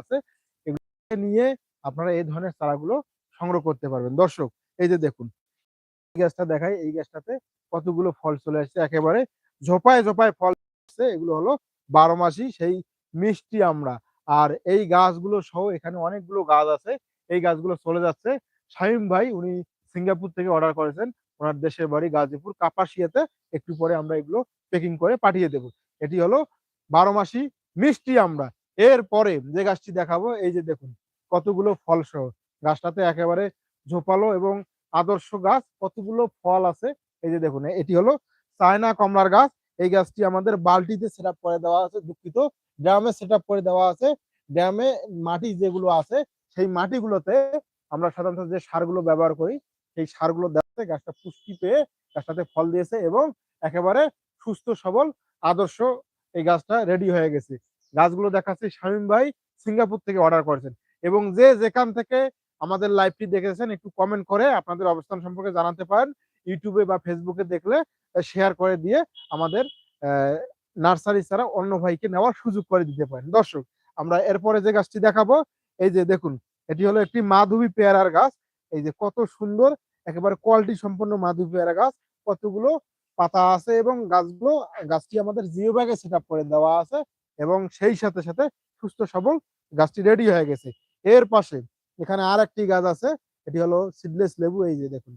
আছে এগুলো নিয়ে আপনারা এই ধরনের চারাগুলো সংগ্রহ করতে পারবেন। দর্শক, এই যে দেখুন, এই গাছটা দেখাই, এই গাছটাতে কতগুলো ফল চলে আসছে। একেবারে ঝোপায় ঝোপায় ফল আসছে, এগুলো হলো বারো মাসি, সেই মিষ্টি আমরা। আর এই গাছগুলো সহ এখানে অনেকগুলো গাছ আছে, এই গাছগুলো চলে যাচ্ছে। শামীম ভাই, উনি সিঙ্গাপুর থেকে অর্ডার করেছেন, ওনার দেশের বাড়ি গাজীপুর, কাপাসিয়াতে। একটু পরে আমরা এগুলো প্যাকিং করে পাঠিয়ে দেব। এটি হলো বারো মাসি মিষ্টি আমরা। এরপরে যে গাছটি দেখাবো, এই যে দেখুন, কতগুলো ফল সহ গাছটাতে একেবারে ঝোপালো এবং আদর্শ গাছ, কতগুলো ফল আছে। এই যে দেখুন, এটি হলো চায়না কমলার গাছ। এই গাছটি আমাদের বালতিতে সেট আপ করে দেওয়া আছে, দুঃখিত। ড্রামে সেট আপ করে দেওয়া আছে। ড্রামে মাটি যেগুলো আছে, সেই মাটিগুলোতে আমরা সাধারণত যে সারগুলো ব্যবহার করি, সেই সারগুলো দেওয়াতে গাছটা পুষ্টি পেয়ে গাছটাতে ফল দিয়েছে এবং একেবারে সুস্থ, সবল, আদর্শ এই গাছটা রেডি হয়ে গেছে। গাছগুলো দেখাচ্ছে। শামীম ভাই সিঙ্গাপুর থেকে অর্ডার করেছেন। এবং যে যেখান থেকে আমাদের লাইভটি দেখেছেন, একটু কমেন্ট করে আপনাদের অবস্থান সম্পর্কে জানাতে পারেন। ইউটিউবে বা ফেসবুকে দেখলে শেয়ার করে দিয়ে আমাদের নার্সারি ছাড়া অন্য ভাইকে নেওয়ার সুযোগ করে দিতে পারেন। দর্শক, আমরা এরপরে যে গাছটি দেখাবো, এই যে দেখুন, এটি হলো একটি মাধবী পেয়ারার গাছ। এই যে কত সুন্দর, একেবারে কোয়ালিটি সম্পন্ন মাধবী পেয়ারা গাছ। কতগুলো পাতা আছে এবং গাছগুলো, গাছটি আমাদের জিও ব্যাগে সেট করে দেওয়া আছে। এবং সেই সাথে সাথে সুস্থ সবল গাছটি রেডি হয়ে গেছে। এর পাশে এখানে আর একটি গাছ আছে, এটি হলো সিডলেস লেবু, এই যে দেখুন।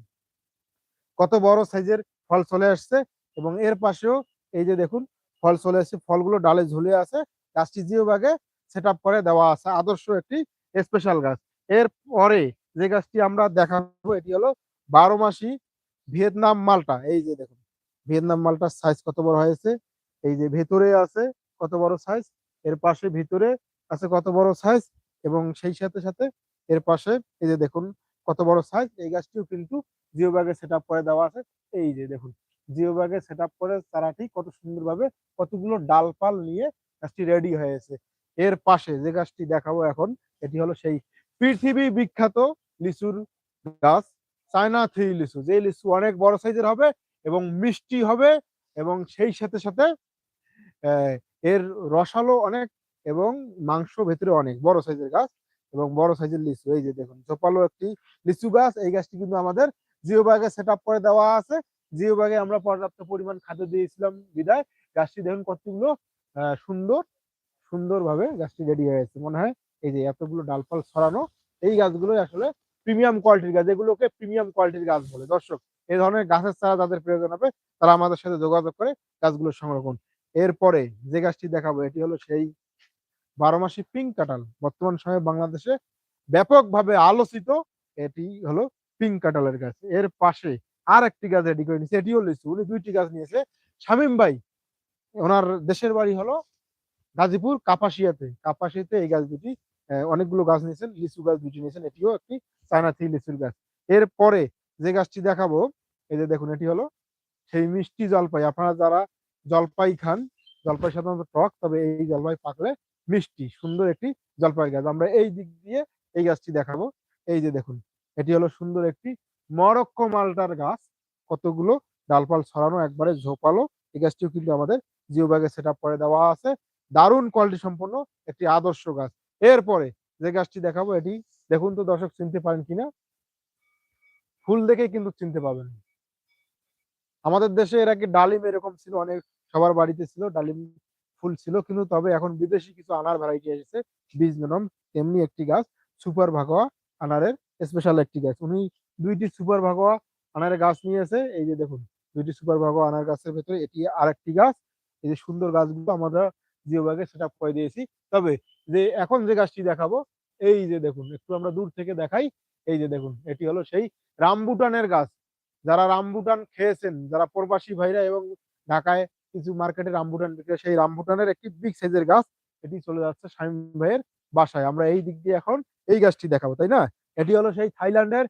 কত বড় সাইজের ফল চলে আসছে এবং এর পাশেও এই যে দেখুন, ফল চলে আসছে, ফলগুলো ডালে ঝুলে আছে। গাছটি জিও ব্যাগে সেট করে দেওয়া আছে, আদর্শ একটি স্পেশাল গাছ। এর পরে যে গাছটি আমরা দেখাবো, এটি হলো বারো মাসি ভিয়েতনাম মালটা। এই যে দেখুন, ভিয়েতনাম মালটার সাইজ কত বড় হয়েছে, এই যে ভেতরে আছে কত বড় সাইজ এর পাশে ভিতরে আছে কত বড় সাইজ এবং সেই সাথে সাথে এর পাশে এই যে দেখুন কত বড় সাইজ এই গাছটিও কিন্তু জিও ব্যাগে সেট করে দেওয়া আছে। এই যে দেখুন, জিও ব্যাগে সেট করে চারাটি কত সুন্দরভাবে কতগুলো ডালপাল নিয়ে গাছটি রেডি হয়েছে। এর পাশে যে গাছটি দেখাবো এখন, এটি হলো সেই পৃথিবী বিখ্যাত লিচুর গাছ, চায়না থ্রি লিচু। যে লিচু অনেক বড় সাইজের হবে এবং মিষ্টি হবে এবং সেই সাথে সাথে এর রসালো অনেক এবং মাংস ভেতরে অনেক, বড় সাইজের গাছ এবং বড় সাইজের লিচু। এই যে দেখুন চোপালো একটি লিচু গাছ, এই গাছটি কিন্তু আমাদের জিও ব্যাগে সেট করে দেওয়া আছে। জিও আমরা পর্যাপ্ত পরিমাণ খাদ্য দিয়েছিলাম বিদায়। গাছটি দেখুন কতগুলো সুন্দর, সুন্দরভাবে গাছটি রেডি হয়ে গেছে। মনে হয় এই যে এতগুলো ডালপাল ছড়ানো, এই গাছগুলো আসলে প্রিমিয়াম কোয়ালিটির গাছ এগুলোকে প্রিমিয়াম কোয়ালিটির গাছ বলে। দর্শক এই ধরনের গাছের চারা যাদের প্রয়োজন হবে, তারা আমাদের সাথে যোগাযোগ করে গাছগুলো করুন এরপরে যে গাছটি দেখাবো, এটি হলো সেই বারো মাসি পিঙ্ক কাঁঠাল। বর্তমান সময়ে বাংলাদেশে ব্যাপকভাবে আলোচিত এটি হলো পিঙ্ক কাঁঠালের গাছ। এর পাশে আর একটি গাছ রেডি করে নিয়েছে, এটিও লিচু। উনি দুইটি গাছ নিয়েছে। শামীম ভাই, ওনার দেশের বাড়ি হলো গাজীপুর, কাপাসিয়াতে। কাপাসিয়াতে এই গাছ দুটি অনেকগুলো গাছ নিয়েছেন, লিচু গাছ দুটি নিয়েছেন, এটিও একটি চায়না থ্রি লিচুর গাছ। এরপরে যে গাছটি দেখাবো, এই যে দেখুন, এটি হলো সেই মিষ্টি জলপাই। আপনারা যারা জলপাই খান জলপাই সাধারণত টক, তবে এই জলপাই পাকলে মিষ্টি, সুন্দর একটি জলপাই গাছ। আমরা এই দিক দিয়ে এই গাছটি দেখাবো। এই যে দেখুন, এটি হলো সুন্দর একটি মরক্কো মালটার গাছ। কতগুলো ডালপাল ছড়ানো, একবারে ঝোপালো। এই গাছটিও কিন্তু আমাদের জিও ব্যাগে সেট করে দেওয়া আছে। দারুণ কোয়ালিটি সম্পন্ন একটি আদর্শ গাছ। এরপরে যে গাছটি দেখাবো, এটি দেখুন তো দর্শক, চিনতে পারেন কিনা? ফুল দেখে কিন্তু চিনতে পাবেন আমাদের দেশে এর আগে ডালিম এরকম ছিল, অনেক সবার বাড়িতে ছিল, ডালিম ফুল ছিল, কিন্তু তবে এখন বিদেশি কিছু আনার ভ্যারাইটি এসেছে। বীজ নরম তেমনি একটি গাছ, সুপার ভাগোয়া আনারের স্পেশাল একটি গাছ। উনি দুইটি সুপার ভাগোয়া আনারের গাছ নিয়েছে, এই যে দেখুন, দুইটি সুপার ভাগোয়া আনার গাছের ভেতরে এটি আর একটি গাছ। এই যে সুন্দর গাছগুলো আমরা জিও ব্যাগে সেট করে দিয়েছি। তবে যে এখন যে গাছটি দেখাবো, এই যে দেখুন, একটু আমরা দূর থেকে দেখাই। এই যে দেখুন, এটি হলো সেই রামবুটানের গাছ। যারা রামবুটান খেয়েছেন, যারা প্রবাসী ভাইরা এবং ঢাকায় কিছু মার্কেটে রামবুটান বিক্রি সেই রামবুটানের একটি বিগ সাইজের গাছ এটি চলে যাচ্ছে শামীম ভাইয়ের বাসায়। আমরা এই দিক দিয়ে এখন এই গাছটি দেখাবো, তাই না? এটি হলো সেই থাইল্যান্ডের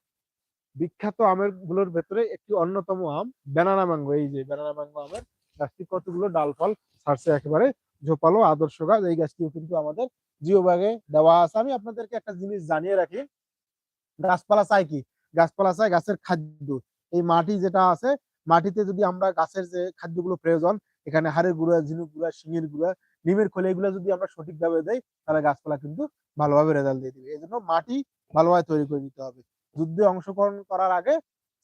বিখ্যাত আমেরগুলোর ভেতরে একটি অন্যতম আম ব্যানানা ম্যাঙ্গো এই যে ব্যানানা ম্যাঙ্গো আমের গাছটি কতগুলো ডাল ফল ছাড়ছে একেবারে ঝোপালো, আদর্শ গাছ। এই গাছটিও কিন্তু আমাদের জিও ব্যাগে দেওয়া আছে। আমি আপনাদেরকে একটা জিনিস জানিয়ে রাখি। গাছপালা চাই কি? গাছপালা চাই গাছের খাদ্য। এই মাটি যেটা আছে, মাটিতে যদি আমরা গাছের যে খাদ্যগুলো প্রয়োজন এখানে হাড়ের গুঁড়া, ঝিনুক গুঁড়া, শিঙের গুঁড়া, নিমের খোলে, এগুলো যদি আমরা সঠিকভাবে দেই, তাহলে গাছপালা কিন্তু ভালোভাবে রেজাল্ট দিয়ে দিবে। এই জন্য মাটি ভালোভাবে তৈরি করে দিতে হবে। যুদ্ধে অংশগ্রহণ করার আগে,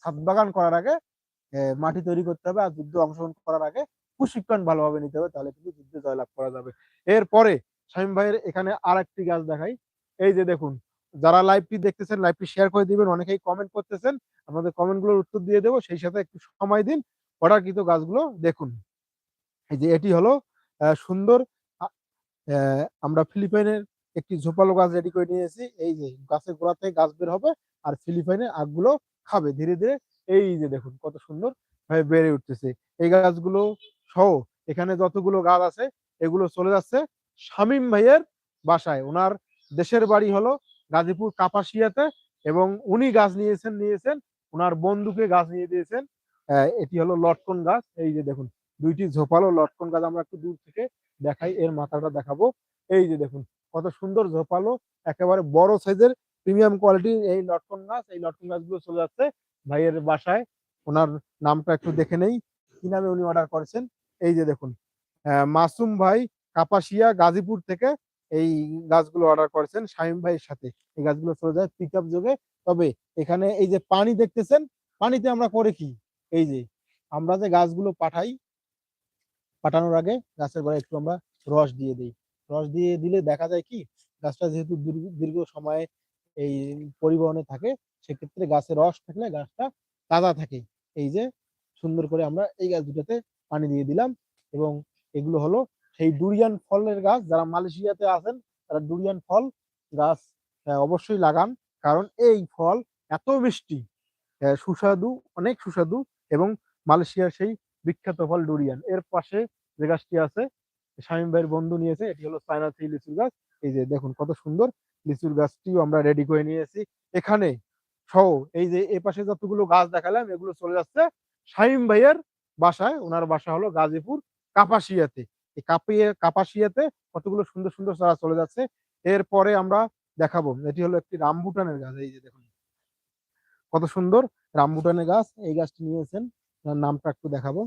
ছাদ বাগান করার আগে মাটি তৈরি করতে হবে। আর যুদ্ধে অংশগ্রহণ করার আগে প্রশিক্ষণ ভালোভাবে নিতে হবে, তাহলে কিন্তু যুদ্ধে জয়লাভ করা যাবে। এরপরে শামীম ভাইয়ের এখানে আর একটি গাছ দেখাই। এই যে দেখুন, যারা লাইভটি দেখতেছেন লাইভটি শেয়ার করে দিবেন, অনেকেই কমেন্ট করতেছেন। আপনাদের কমেন্টগুলোর উত্তর দিয়ে দেবো, সেই সাথে একটু সময় দিন। অর্ডারকৃত গাছগুলো দেখুন। এই যে এটি হলো সুন্দর আমরা ফিলিপাইনের একটি ঝোপালো গাছ রেডি করে নিয়েছি। এই যে গাছের গোড়া থেকে গাছ বের হবে আর ফিলিপাইনের আগগুলো খাবে। ধীরে ধীরে এই যে দেখুন কত সুন্দর ভাবে বেড়ে উঠতেছে। এই গাছগুলো সহ এখানে যতগুলো গাছ আছে, এগুলো চলে যাচ্ছে শামীম ভাইয়ের বাসায়। ওনার দেশের বাড়ি হলো গাজীপুর কাপাসিয়াতে এবং উনি গাছ নিয়েছেন নিয়েছেন। ওনার বন্ধুকে গাছ নিয়ে দিয়েছেন। এটি হলো লটকন গাছ। এই যে দেখুন দুইটি ঝোপালো লটকন গাছ আমরা একটু দূর থেকে দেখাই, এর মাথাটা দেখাবো। এই যে দেখুন, কত সুন্দর ঝোপালো, একেবারে বড় সাইজের প্রিমিয়াম কোয়ালিটির এই লটকন গাছ। এই লটকন গাছগুলো চলে যাচ্ছে ভাইয়ের বাসায়। ওনার নামটা একটু দেখে নেই, কি নামে উনি অর্ডার করেছেন? এই যে দেখুন মাসুম ভাই কাপাসিয়া, গাজীপুর থেকে এই গাছগুলো অর্ডার করেছেন শামীম ভাইয়ের সাথে। এই গাছগুলো চলে যায় পিক আপ যোগে। তবে এখানে এই যে পানি দেখতেছেন, পানিতে আমরা করে কি? এই যে আমরা যে গাছগুলো পাঠাই পাঠানোর আগে গাছের গোড়ায় একটু আমরা রস দিয়ে দিই। রস দিয়ে দিলে দেখা যায় কি, গাছটা যেহেতু দীর্ঘ- সময় এই পরিবহনে থাকে, সেক্ষেত্রে গাছে রস থাকলে গাছটা তাজা থাকে। এই যে সুন্দর করে আমরা এই গাছ দুটাতে পানি দিয়ে দিলাম এবং এগুলো হলো সেই ডুরিয়ান ফলের গাছ। যারা মালয়েশিয়াতে আছেন, তারা ডুরিয়ান ফল গাছ অবশ্যই লাগান। কারণ এই ফল এত মিষ্টি সুস্বাদু, অনেক সুস্বাদু এবং মালয়েশিয়ার সেই বিখ্যাত ফল ডুরিয়ান। এর পাশে যে গাছটি আছে, শামীম ভাইয়ের বন্ধু নিয়েছে, এটি হলো চায়না থ্রি লিচুর গাছ। এই যে দেখুন কত সুন্দর লিচুর গাছটিও আমরা রেডি করে নিয়েছি। এখানে সহ এই যে এ পাশে যতগুলো গাছ দেখালাম, এগুলো চলে যাচ্ছে শামীম ভাইয়ের বাসায়। ওনার বাসা হলো গাজীপুর কাপাসিয়াতে। এই কাপিয়ে কাপাসিয়াতে কতগুলো সুন্দর সুন্দর চারা চলে যাচ্ছে। এরপরে আমরা দেখাবো, এটি হলো একটি রামবুটানের গাছ। এই যে দেখুন, কত সুন্দর রামবুটানের গাছ। এই গাছটি নিয়েছেন তার নামটা একটু দেখাবো।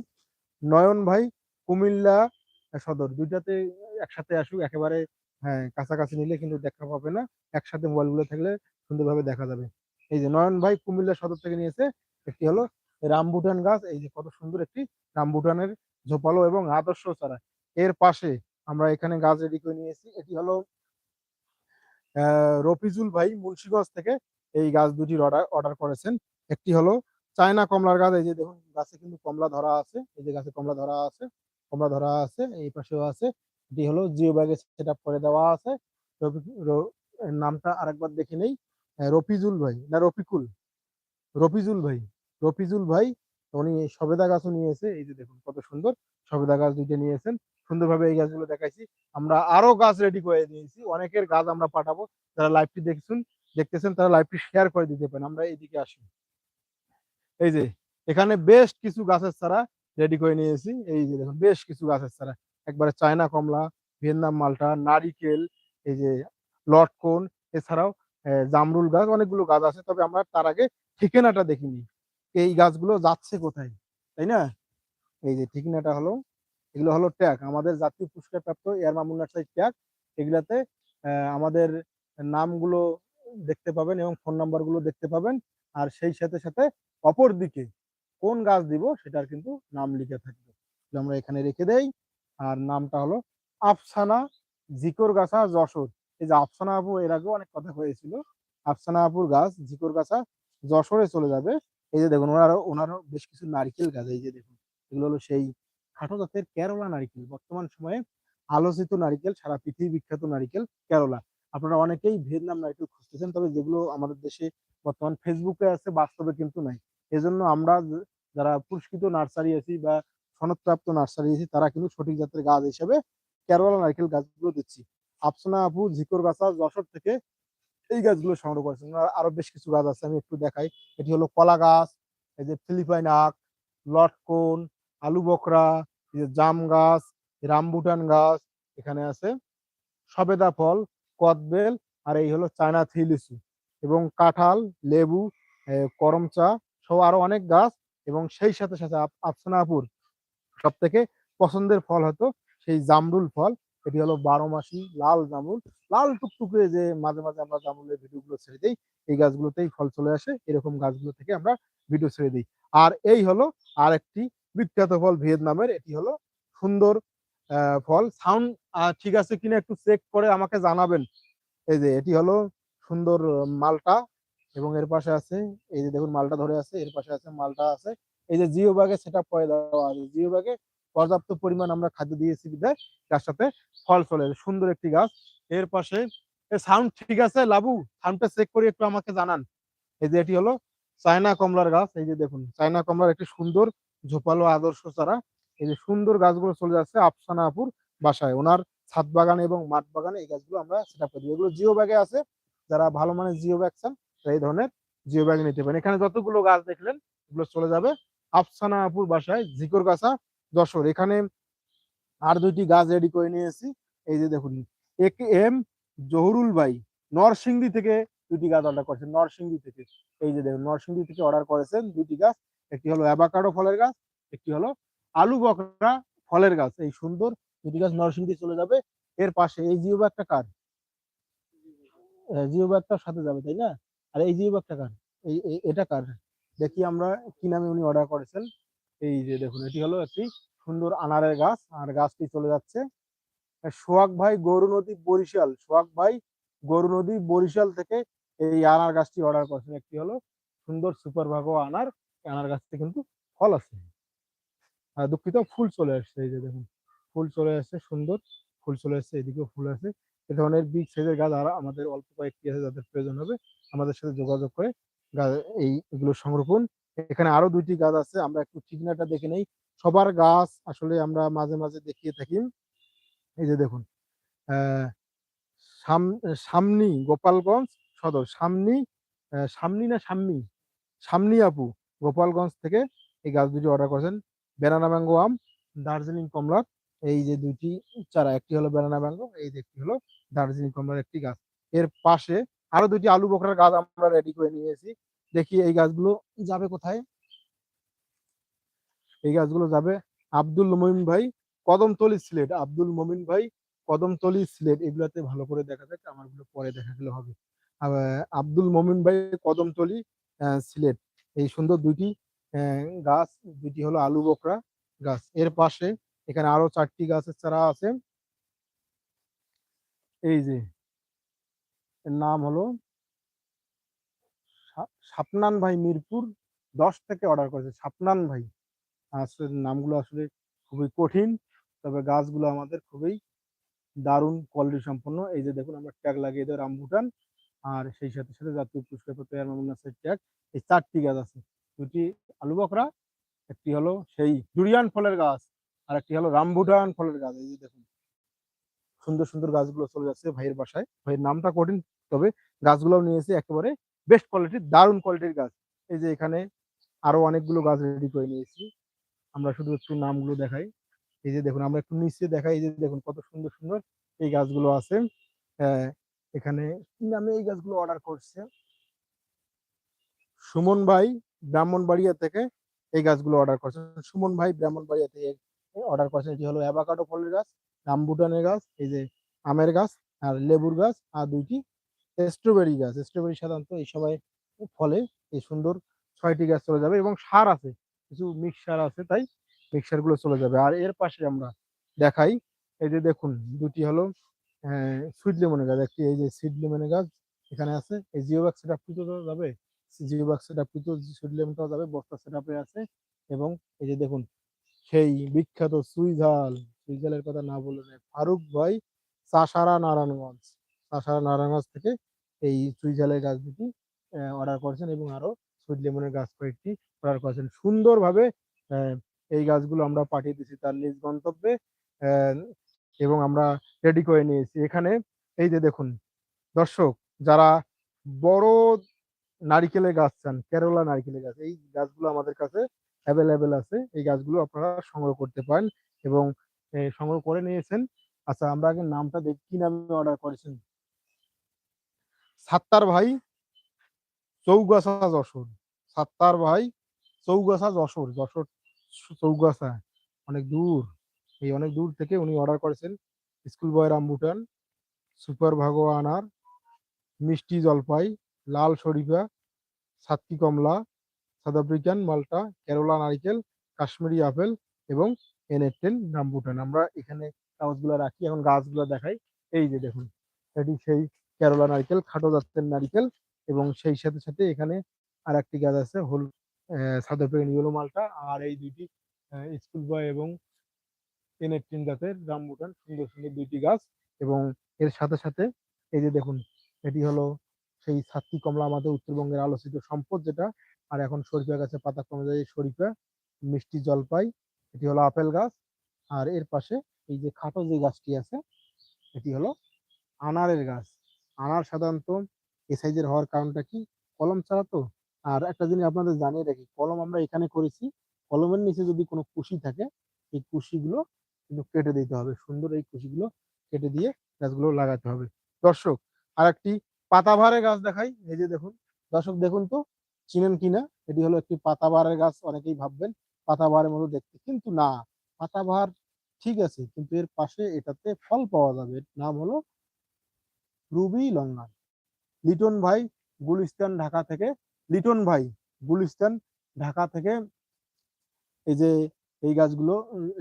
নয়ন ভাই, কুমিল্লা সদর। দুইটাতে একসাথে আসুক, একেবারে হ্যাঁ কাছাকাছি নিলে কিন্তু দেখা পাবে না। একসাথে মোবাইলগুলো থাকলে সুন্দরভাবে দেখা যাবে। এই যে নয়ন ভাই কুমিল্লা সদর থেকে নিয়েছে, একটি হলো রামবুটান গাছ। এই যে কত সুন্দর একটি রামবুটানের ঝোপালো এবং আদর্শ চারা। এর পাশে আমরা এখানে গাছ রেডি করে নিয়েছি। এটি হলো রফিজুল ভাই মুন্সিগঞ্জ থেকে এই গাছ দুটির অর্ডার অর্ডার করেছেন। একটি হলো চায়না কমলার গাছ এই যে দেখুন গাছে কিন্তু কমলা ধরা আছে এই যে গাছে কমলা ধরা আছে কমলা ধরা আছে এই পাশেও আছে। এটি হলো জিও ব্যাগে সেট করে দেওয়া আছে। নামটা আরেকবার দেখে নেই। আহ, রফিজুল ভাই না রফিকুল রফিজুল ভাই রফিজুল ভাই উনি সবেদা গাছও নিয়েছে। এই যে দেখুন কত সুন্দর সবেদা গাছ দুইটা নিয়েছেন। সুন্দরভাবে এই গাছগুলো দেখাইছি। আমরা আরও গাছ রেডি করে দিয়েছি। অনেকের গাছ আমরা পাঠাবো। যারা লাইভটি দেখছেন দেখতেছেন তারা লাইভটি শেয়ার করে দিতে পারেন। আমরা এইদিকে আসি। এই যে, এখানে বেশ কিছু গাছের চারা রেডি করে নিয়েছি। এই যে দেখুন, বেশ কিছু গাছের চারা। একবারে চায়না কমলা, ভিয়েতনাম মালটা, নারিকেল, এই যে লটকন, এছাড়াও জামরুল গাছ, অনেকগুলো গাছ আছে। তবে আমরা তার আগে ঠিকানাটা দেখিনি এই গাছগুলো যাচ্ছে কোথায়? তাই না? এই যে ঠিকানাটা হলো, এগুলো হলো ট্যাগ। আমাদের জাতীয় পুরস্কার প্রাপ্ত এয়ার মামুন নার্সারি ট্যাগ। এগুলাতে আমাদের নামগুলো দেখতে পাবেন এবং ফোন নাম্বারগুলো দেখতে পাবেন। আর সেই সাথে সাথে অপর দিকে কোন গাছ দিব সেটার কিন্তু নাম লিখে থাকবে। আমরা এখানে রেখে দেই, আর নামটা হলো আফসানা জিকর গাছা যশোর। এই যে আফসানা আপু, এর আগেও অনেক কথা হয়েছিল। আফসানা আপুর গাছ জিকর গাছা যশোরে চলে যাবে। এই যে দেখুন, ওনারও ওনারও বেশ কিছু নারকেল গাছ। এই যে দেখুন, এগুলো হলো সেই খাটো জাতের কেরলা নারিকেল। বর্তমান সময়ে আলোচিত নারিকেল, সারা পৃথিবী বিখ্যাত নারিকেল কেরলা। আপনারা অনেকেই ভিয়েতনাম নারিকেল খুঁজতেছেন, তবে যেগুলো আমাদের দেশে বর্তমান ফেসবুকে আছে, বাস্তবে কিন্তু নাই। এজন্য আমরা যারা পুরস্কৃত নার্সারি আছি বা সনদপ্রাপ্ত নার্সারি আছি তারা কিন্তু সঠিক জাতের গাছ হিসেবে কেরলা নারকেল গাছগুলো দিচ্ছি। আফসানা আপু ঝিকর গাছা যশোর থেকে এই গাছগুলো সংগ্রহ করেছেন। আরও বেশ কিছু গাছ আছে আমি একটু দেখাই। এটি হলো কলা গাছ এই যে ফিলিপাইন আখ লটকন আলু বকরা এই যে জাম গাছ রামবুটান গাছ এখানে আছে সবেদা ফল কদবেল আর এই হলো চায়না থ্রি লিচু এবং কাঁঠাল লেবু আহ, করম চা সহ আরও অনেক গাছ এবং সেই সাথে সাথে আফসানাপুর সব থেকে পছন্দের ফল হতো সেই জামরুল ফল। এটি হলো বারো মাসি লাল জামুল লাল টুকটুকে যে মাঝে মাঝে আমরা জামুলের ভিডিওগুলো ছেড়ে দিই, এই গাছগুলোতেই ফল চলে আসে। এরকম গাছগুলো থেকে আমরা ভিডিও ছেড়ে দিই। আর এই হলো আর একটি বিখ্যাত ফল ভিয়েতনামের। এটি হলো সুন্দর ফল। সাউন্ড ঠিক আছে কিনা একটু চেক করে আমাকে জানাবেন। এই যে, এটি হলো সুন্দর মালটা। এবং এর পাশে আছে, এই যে দেখুন মালটা ধরে আছে, এর পাশে আছে, মালটা আছে। এই যে জিও ব্যাগে সেটা করে দেওয়া আছে। জিও ব্যাগে পর্যাপ্ত পরিমাণ আমরা খাদ্য দিয়েছি বিধায় তার সাথে ফল চলে সুন্দর একটি গাছ। এর পাশে সাউন্ড ঠিক আছে? লাবু সাউন্ডটা চেক করে একটু আমাকে জানান। এই যে এটি হলো চায়না কমলার গাছ। এই যে দেখুন, চায়না কমলার একটি সুন্দর ঝোপালো আদর্শ চারা। এই যে সুন্দর গাছগুলো চলে যাচ্ছে আফসানা আপুর বাসায়। ওনার ছাদ বাগানে এবং মাঠ বাগানে এই গাছগুলো আমরা সেটা করি এগুলো জিও ব্যাগে আছে। যারা ভালো মানের জিও ব্যাগ চান এই ধরনের জিও ব্যাগ নিতে পারেন। এখানে যতগুলো গাছ দেখলেন, এগুলো চলে যাবে। আফসানা আপুর বাসায় জিকর গাছা যশোর। এখানে আর দুইটি গাছ রেডি করে নিয়েছি। এই যে দেখুন এক এম জহুরুল ভাই নরসিংদী থেকে দুটি গাছ অর্ডার করেছেন, নরসিংদী থেকে। এই যে দেখুন, নরসিংদী থেকে অর্ডার করেছেন দুটি গাছ। একটি হলো অ্যাভাকাডো ফলের গাছ, একটি হলো আলু বকরা ফলের গাছ। এই সুন্দর দুটি গাছ নরসিংদী চলে যাবে। এর পাশে এই জিও ব্যাগটা কার? জিও ব্যাগটার সাথে যাবে, তাই না? আর এই যে একটা কার? এই এটা কার? দেখি আমরা কি নামে উনি অর্ডার করেছেন। এই যে দেখুন, এটি হলো একটি সুন্দর আনারের গাছ, আর গাছটি চলে যাচ্ছে। সোহাগ ভাই গরু নদী বরিশাল, সোহাগ ভাই গরু নদী বরিশাল থেকে এই আনার গাছটি অর্ডার করেছেন। একটি হলো সুন্দর সুপার ভাগো আনার আনার গাছটি কিন্তু ফল আছে। আর দুঃখিত, ফুল চলে আসছে, এই যে দেখুন, ফুল চলে আসছে, সুন্দর ফুল চলে আসছে, এদিকেও ফুল আছে। এ ধরনের বিগ সাইজের গাছ, আর আমাদের অল্প কয়েকটি আছে যাদের প্রয়োজন হবে আমাদের সাথে যোগাযোগ করে গা- এই এগুলো সংরক্ষণ এখানে আরও দুইটি গাছ আছে, আমরা একটু ঠিকানাটা দেখে নেই। সবার গাছ আসলে আমরা মাঝে মাঝে দেখিয়ে থাকি। এই যে দেখুন সামনি গোপালগঞ্জ সদর, সামনি সামনি না সামনি? সামনি আপু, গোপালগঞ্জ থেকে এই গাছ দুটি অর্ডার করেছেন। বেনানা ম্যাঙ্গো আম, দার্জিলিং কমলা এই যে দুইটি চারা, একটি হলো বেনানা ম্যাঙ্গো এই যে একটি হলো দার্জিলিং কমলার একটি গাছ। এর পাশে আরও দুইটি আলু বকরার গাছ আমরা রেডি করে নিয়েছি। দেখি এই গাছগুলো যাবে কোথায়? এই গাছগুলো যাবে আব্দুল মমিন ভাই কদমতলি সিলেট। আব্দুল মমিন ভাই কদমতলি সিলেট। এগুলাতে ভালো করে দেখা যাক, আমারগুলো পরে দেখা গেলে হবে। আব্দুল মমিন ভাই কদমতলি সিলেট। এই সুন্দর দুইটি গাছ দুটি হলো আলু বকরা গাছ। এর পাশে এখানে আরও চারটি গাছের চারা আছে। এই যে এর নাম হলো সাপনান ভাই মিরপুর। দশ থেকে অর্ডার করেছে। সাপনান ভাই। আসলে নামগুলো আসলে খুবই কঠিন, তবে গাছগুলো আমাদের খুবই দারুণ কোয়ালিটি সম্পন্ন। এই যে দেখুন, আমরা ট্যাগ লাগিয়ে দেয় রামবুটান আর সেই সাথে সাথে জাতীয় পুরস্কার এয়ারমামুন্নাসের ট্যাগ। এই চারটি গাছ আছে। দুটি আলু বকরা একটি হলো সেই ডুরিয়ান ফলের গাছ, আর একটি হলো রামবুটান ফলের গাছ। এই যে দেখুন, সুন্দর সুন্দর গাছগুলো চলে যাচ্ছে ভাইয়ের বাসায়। ভাইয়ের নামটা কঠিন তবে গাছগুলো নিয়েছে একেবারে বেস্ট কোয়ালিটির দারুণ কোয়ালিটির গাছ। এই যে এখানে আরও অনেকগুলো গাছ রেডি করে নিয়েছি। আমরা শুধু একটু নামগুলো দেখাই। এই যে দেখুন আমরা একটু নিচে দেখাই। এই যে দেখুন কত সুন্দর সুন্দর এই গাছগুলো আছে। আহ, এখানে নামে এই গাছগুলো অর্ডার করছে। সুমন ভাই ব্রাহ্মণবাড়িয়া থেকে এই গাছগুলো অর্ডার করছেন সুমন ভাই ব্রাহ্মণবাড়িয়া থেকে অর্ডার করছেন এটি হলো অ্যাভাকাডো ফলের গাছ রামবুটানের গাছ এই যে আমের গাছ আর লেবুর গাছ আর দুইটি স্ট্রবেরি গাছ স্ট্রবেরি সাধারণত এই সময় ফলে এই সুন্দর ছয়টি গাছ চলে যাবে এবং সার আছে, কিছু মিক্সার আছে, তাই মিক্সারগুলো চলে যাবে। আর এর পাশে আমরা দেখাই, এই যে দেখুন, দুটি হলো সুইট লেমনের গাছ, একটি এই যে সুইট গাছ এখানে আছে, এই জিও বাক্স সেট যাবে জিও বাক্স সেট সুইট লেমনটাও যাবে, বস্তা সেট আপে আছে এবং এই যে দেখুন, সেই বিখ্যাত সুইঝাল সুইঝালের কথা না বলে ফারুক ভাই চাষারা নারায়ণগঞ্জ। চাষারা নারায়ণগঞ্জ থেকে এই সুইঝালের গাছ দুটি অর্ডার করেছেন এবং আরও সুইট লেমনের গাছ কয়েকটি অর্ডার করেছেন। সুন্দরভাবে এই গাছগুলো আমরা পাঠিয়ে দিয়েছি তার নিজ গন্তব্যে এবং আমরা রেডি করে নিয়েছি। এখানে এই যে দেখুন, দর্শক, যারা বড় নারিকেলের গাছ চান, কেরলা নারিকেলের গাছ, এই গাছগুলো আমাদের কাছে অ্যাভেলেবেল আছে। এই গাছগুলো আপনারা সংগ্রহ করতে পারেন এবং সংগ্রহ করে নিয়েছেন। আচ্ছা আমরা আগে নামটা দেখি, কি নামে অর্ডার করেছেন? সাত্তার ভাই চৌগাছা যশোর। সাত্তার ভাই চৌগাছা যশোর যশোর চৌগাছা, অনেক দূর। এই অনেক দূর থেকে উনি অর্ডার করেছেন স্কুল বয় রামবুটান সুপার ভাগো আনার মিষ্টি জলপাই, লাল শরীফা, সাতকি কমলা, সাউথ আফ্রিকান, মাল্টা, কেরলা নারিকেল, কাশ্মীরি আপেল এবং এনএর টেন রামবুটান। আমরা এখানে কাগজগুলো রাখি, এখন গাছগুলো দেখাই। এই যে দেখুন, এটি সেই কেরলা নারকেল, খাটো জাতের নারকেল এবং সেই সাথে সাথে এখানে আর একটি গাছ আছে, হল সাউথ আফ্রিকান ইয়েলো মালটা আর এই দুইটি স্কুল বয় এবং টেনেটিন জাতের রামবুটান, সুন্দর সুন্দর দুইটি গাছ এবং এর সাথে সাথে এই যে দেখুন, এটি হলো সেই সাতটি কমলা আমাদের উত্তরবঙ্গের আলোচিত সম্পদ যেটা, আর এখন শরীফা গাছে পাতা কমে যায় শরীফা, মিষ্টি জলপাই, এটি হলো আপেল গাছ আর এর পাশে এই যে খাটো যে গাছটি আছে, এটি হলো আনারের গাছ। আনার সাধারণত এই সাইজের হওয়ার কারণটা কি? কলম ছাড়া তো। আর একটা জিনিস আপনাদের জানিয়ে রাখি, কলম আমরা এখানে করেছি। কলমের নিচে যদি কোনো কুশি থাকে, এই কুশিগুলো কিন্তু কেটে দিতে হবে। সুন্দর এই কুশিগুলো কেটে দিয়ে গাছগুলো লাগাতে হবে। দর্শক আর একটি পাতাবাহারের গাছ দেখাই। এই যে দেখুন, দর্শক দেখুন তো, চিনেন কিনা এটি হলো একটি পাতাবাহারের গাছ, অনেকেই ভাববেন পাতাবাহারের মতো দেখতে। কিন্তু না, পাতাবাহার ঠিক আছে, কিন্তু এর পাশে এটাতে ফল পাওয়া যাবে। নাম হলো রুবি লঙ্গান। লিটন ভাই গুলিস্তান, ঢাকা থেকে। লিটন ভাই গুলিস্তান, ঢাকা থেকে। এই যে এই গাছগুলো,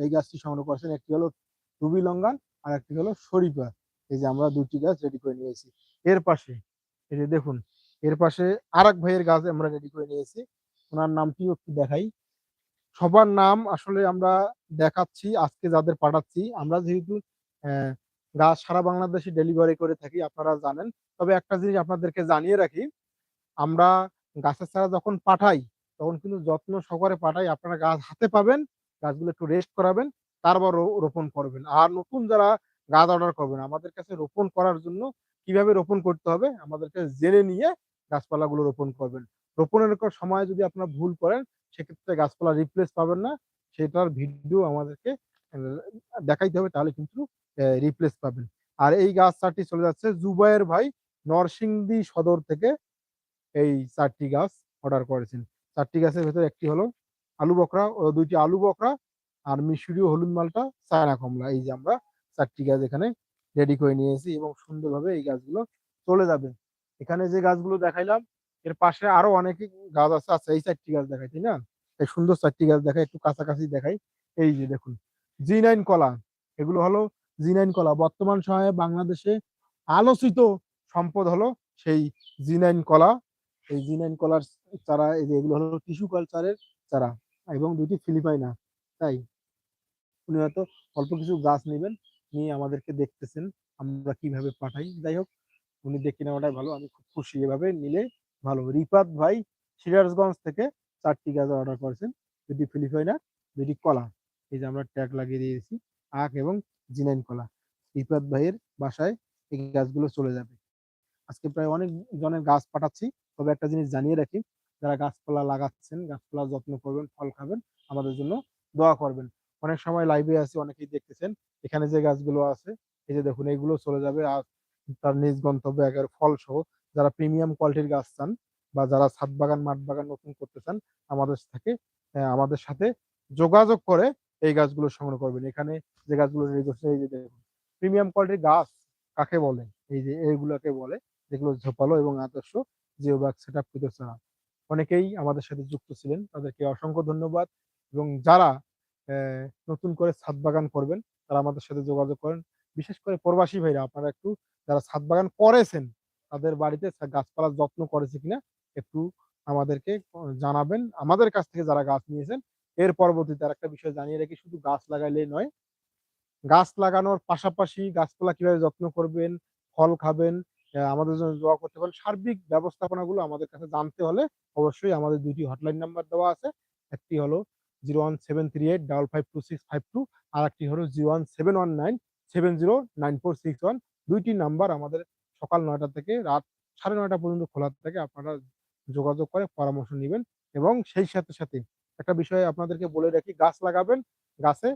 এই গাছটি সংগ্রহ করেছেন, একটি হলো রুবি লঙ্গান আর একটি হলো শরীফা। এই যে আমরা দুটি গাছ রেডি করে নিয়েছি। এর পাশে, এই যে দেখুন, এর পাশে আর এক ভাইয়ের গাছ আমরা রেডি করে নিয়েছি। ওনার নামটিও একটু দেখাই। সবার নাম আসলে আমরা দেখাচ্ছি, আজকে যাদের পাঠাচ্ছি, আমরা যেহেতু গাছ সারা বাংলাদেশে ডেলিভারি করে থাকি, আপনারা জানেন। তবে একটা জিনিস আপনাদেরকে জানিয়ে রাখি, আমরা গাছের চারা যখন পাঠাই, তখন কিন্তু যত্ন সহকারে পাঠাই, আপনারা গাছ হাতে পাবেন, গাছগুলো একটু রেস্ট করাবেন, তারপর রোপণ করবেন। আর নতুন যারা গাছ অর্ডার করবেন, আমাদের কাছে রোপণ করার জন্য কীভাবে রোপণ করতে হবে, আমাদেরকে জেনে নিয়ে গাছপালাগুলো রোপণ করবেন। রোপণের সময় যদি আপনারা ভুল করেন, সেক্ষেত্রে গাছপালা রিপ্লেস পাবেন না। সেটার ভিডিও আমাদেরকে দেখাইতে হবে, তাহলে কিন্তু রিপ্লেস পাবেন। আর এই গাছ চারটি চলে যাচ্ছে জুবাইয়ের ভাই নরসিংদী সদর থেকে এই চারটি গাছ অর্ডার করেছেন। চারটি গাছের ভেতরে একটি হলো আলু বকরা, ও দুইটি আলু বকরা আর মিশরীয় হলুদ মালটা চায়না কমলা। এই যে আমরা চারটি গাছ এখানে রেডি করে নিয়েছি এবং সুন্দরভাবে এই গাছগুলো চলে যাবে। এখানে যে গাছগুলো দেখাইলাম, এর পাশে আরও অনেক গাছ আছে আচ্ছা এই চারটি গাছ দেখাই, তাই না? এই সুন্দর চারটি গাছ দেখাই, একটু কাছাকাছি দেখাই। এই যে দেখুন জি নাইন কলা, এগুলো হলো জি নাইন কলা। বর্তমান সময়ে বাংলাদেশে আলোচিত সম্পদ হলো সেই জিনাইন কলা। এই জিনাইন কলার চারা, এই যে এগুলো হলো টিস্যু কালচারের চারা এবং দুটি ফিলিপাইনা। তাই উনি হয়তো অল্প কিছু গাছ নেবেন, নিয়ে আমাদেরকে দেখতেছেন, আমরা কীভাবে পাঠাই। যাই হোক, উনি দেখে নেওয়াটাই ভালো। আমি খুব খুশি এভাবে নিলে ভালো। রিপাত ভাই সিরাজগঞ্জ থেকে চারটি গাছ অর্ডার করেছেন দুটি ফিলিপাইনা দুটি কলা। এই যে আমরা ট্যাগ লাগিয়ে দিয়েছি, আখ এবং জিনাইন কলা। রিপাত ভাইয়ের বাসায় এই গাছগুলো চলে যাবে। আজকে প্রায় অনেক জনের গাছ পাঠাচ্ছি। তবে একটা জিনিস জানিয়ে রাখি, যারা গাছপালা লাগাচ্ছেন, গাছপালা যত্ন করবেন, ফল খাবেন, আমাদের জন্য দোয়া করবেন। অনেক সময় লাইভে আছে, অনেকেই দেখতেছেন, এখানে যে গাছগুলো আছে, এই যে দেখুন এইগুলো চলে যাবে আর তার নিজ গন্তব্যে একের ফল সহ যারা প্রিমিয়াম কোয়ালিটির গাছ চান বা যারা ছাদ বাগান, মাঠ বাগান নতুন করতে চান, আমাদের থেকে আমাদের সাথে যোগাযোগ করে এই গাছগুলো সংগ্রহ করবেন। এখানে যে গাছগুলো প্রিমিয়াম কোয়ালিটির গাছ কাকে বলে? এই যে এইগুলোকে বলে, যেগুলো ঝোপালো এবং আদর্শ জিও ব্যাগ সেট আপ ছাড়া। অনেকেই আমাদের সাথে যুক্ত ছিলেন, তাদেরকে অসংখ্য ধন্যবাদ এবং যারা নতুন করে ছাদ বাগান করবেন, তারা আমাদের সাথে যোগাযোগ করেন। বিশেষ করে প্রবাসী ভাইরা, আপনারা একটু যারা ছাদ বাগান করেছেন, তাদের বাড়িতে গাছপালার যত্ন করেছে কিনা, একটু আমাদেরকে জানাবেন। আমাদের কাছ থেকে যারা গাছ নিয়েছেন এর পরবর্তীতে আর একটা বিষয় জানিয়ে রাখি, শুধু গাছ লাগাইলেই নয়। গাছ লাগানোর পাশাপাশি গাছপালা কীভাবে যত্ন করবেন, ফল খাবেন আমাদের জন্য দোয়া করতে পারেন। সার্বিক ব্যবস্থাপনাগুলো আমাদের কাছে জানতে হলে অবশ্যই আমাদের দুইটি হটলাইন নাম্বার দেওয়া আছে। একটি হলো zero one seven three eight double five two six five two আর একটি হলো zero one seven one nine seven zero nine four six one. দুইটি নাম্বার আমাদের সকাল নয়টা থেকে রাত সাড়ে নয়টা পর্যন্ত খোলা থাকে। আপনারা যোগাযোগ করে পরামর্শ নেবেন এবং সেই সাথে সাথে একটা বিষয় আপনাদেরকে বলে রাখি, গাছ লাগাবেন, গাছে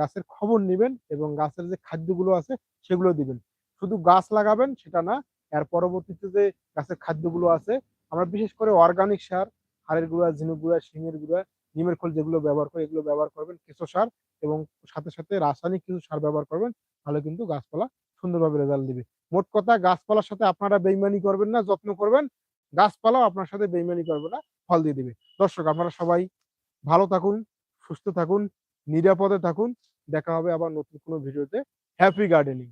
গাছের খবর নেবেন এবং গাছের যে খাদ্যগুলো আছে সেগুলো দিবেন। শুধু গাছ লাগাবেন সেটা না, এর পরবর্তীতে যে গাছের খাদ্যগুলো আছে, আমরা বিশেষ করে অর্গানিক সার, হাড়ের গুঁড়া, ঝিনুক গুঁড়া, শিঙের গুঁড়া, নিমের খোল যেগুলো ব্যবহার করে এগুলো ব্যবহার করবেন, কেঁচো সার এবং সাথে সাথে রাসায়নিক কিছু সার ব্যবহার করবেন, তাহলে কিন্তু গাছপালা সুন্দরভাবে রেজাল্ট দিবে। মোট কথা গাছপালার সাথে আপনারা বেইমানি করবেন না, যত্ন করবেন, গাছপালাও আপনার সাথে বেইমানি করবে না। ফল দিয়ে দিবে। দর্শক, আপনারা সবাই ভালো থাকুন, সুস্থ থাকুন, নিরাপদে থাকুন। দেখা হবে আবার নতুন কোনো ভিডিওতে। Happy gardening.